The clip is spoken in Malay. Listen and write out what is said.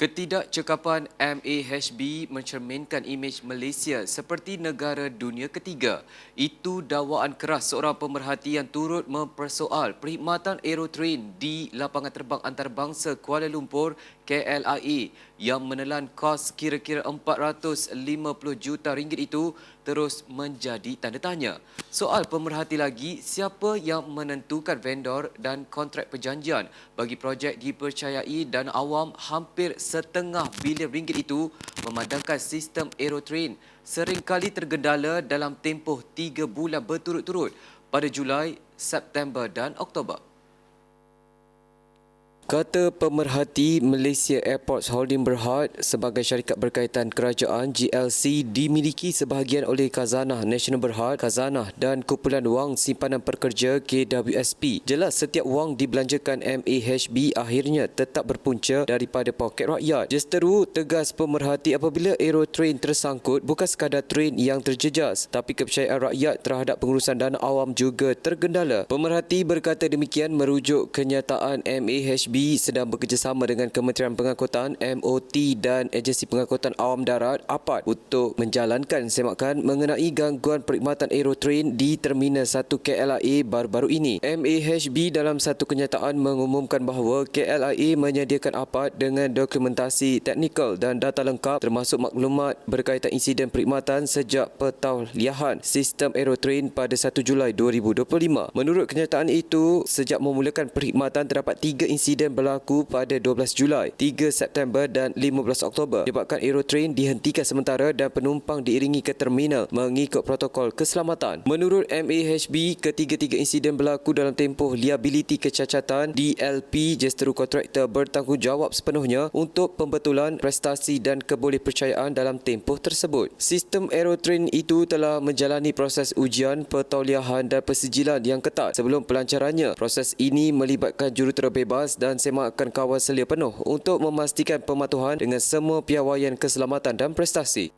Ketidakcekapan MAHB mencerminkan imej Malaysia seperti negara dunia ketiga. Itu dakwaan keras seorang pemerhati yang turut mempersoal perkhidmatan aerotrain di lapangan terbang antarabangsa Kuala Lumpur KLIA yang menelan kos kira-kira 450 juta ringgit itu terus menjadi tanda tanya. Soal pemerhati lagi, siapa yang menentukan vendor dan kontrak perjanjian bagi projek dipercayai dan awam hampir setengah bilion ringgit itu memandangkan sistem aerotrain seringkali tergendala dalam tempoh tiga bulan berturut-turut pada Julai, September dan Oktober. Kata pemerhati Malaysia Airports Holding Berhad sebagai syarikat berkaitan kerajaan GLC dimiliki sebahagian oleh Khazanah Nasional Berhad, Khazanah dan Kumpulan Wang Simpanan Pekerja KWSP. Jelas setiap wang dibelanjakan MAHB akhirnya tetap berpunca daripada poket rakyat. Justeru tegas pemerhati apabila aerotrain tersangkut bukan sekadar train yang terjejas tapi kepercayaan rakyat terhadap pengurusan dana awam juga tergendala. Pemerhati berkata demikian merujuk kenyataan MAHB sedang bekerjasama dengan Kementerian Pengangkutan MOT dan Agensi Pengangkutan Awam Darat APAD untuk menjalankan semakan mengenai gangguan perkhidmatan aerotrain di Terminal 1 KLIA baru-baru ini. MAHB dalam satu kenyataan mengumumkan bahawa KLIA menyediakan APAD dengan dokumentasi teknikal dan data lengkap termasuk maklumat berkaitan insiden perkhidmatan sejak petauliahan sistem aerotrain pada 1 Julai 2025. Menurut kenyataan itu, sejak memulakan perkhidmatan terdapat tiga insiden insiden berlaku pada 12 Julai, 3 September dan 15 Oktober. Menyebabkan aerotrain dihentikan sementara dan penumpang diiringi ke terminal mengikut protokol keselamatan. Menurut MAHB, ketiga-tiga insiden berlaku dalam tempoh liability kecacatan DLP Justeru Kontraktor bertanggungjawab sepenuhnya untuk pembetulan prestasi dan kebolehpercayaan dalam tempoh tersebut. Sistem aerotrain itu telah menjalani proses ujian, petauliahan dan persijilan yang ketat sebelum pelancarannya. Proses ini melibatkan jurutera bebas dan semakkan kawal selia penuh untuk memastikan pematuhan dengan semua piawaian keselamatan dan prestasi.